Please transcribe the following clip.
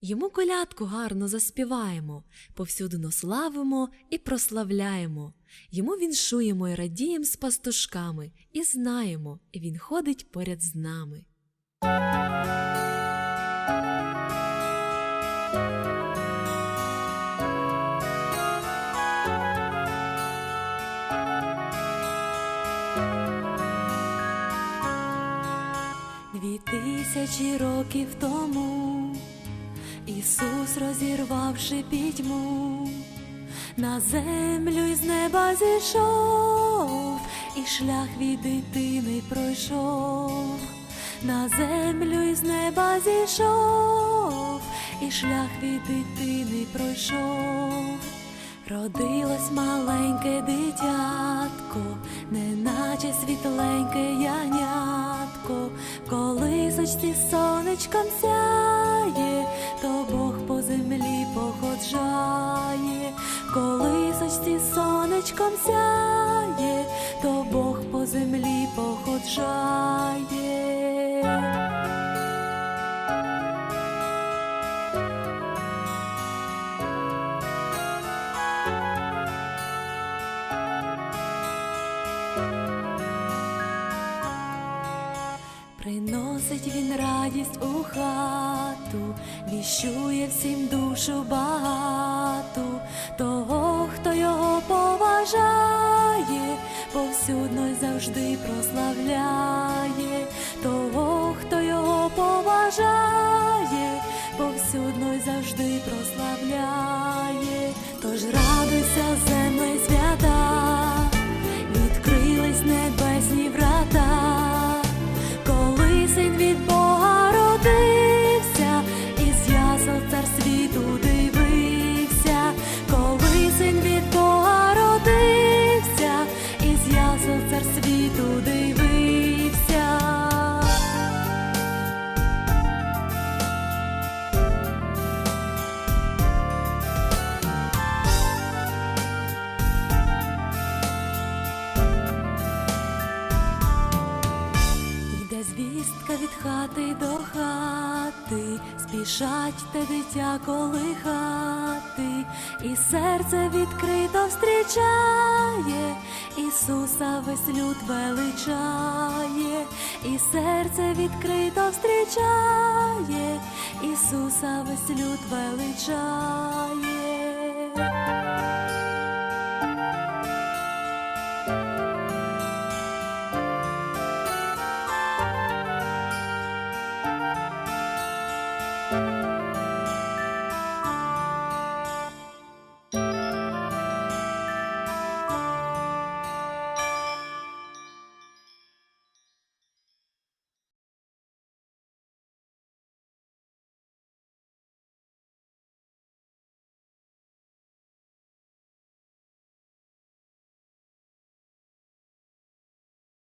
Йому колядку гарно заспіваємо, повсюду наславимо і прославляємо. Йому віншуємо і радієм з пастушками, і знаємо, він ходить поряд з нами. Дві тисячі років тому Ісус, розірвавши пітьму, на землю із неба зійшов, і шлях від дитини пройшов, на землю із неба зійшов, і шлях від дитини пройшов. Родилось маленьке дитятко, неначе світленьке янятко, коли сочці сонечком сяє, то Бог по землі походжає, коли сочці сонечком сяє, то Бог по землі Приносить він радість у хату, віщує всім душу багату, того, хто його поважає, повсюдно завжди прославляє, того, хто його поважає, повсюдно завжди прославляє, тож радуйся, земле Йде звістка від хати до хати, спішать те дитя колихати, і серце відкрито встрічає, Ісуса весь люд величає, і серце відкрито встрічає, Ісуса весь люд величає.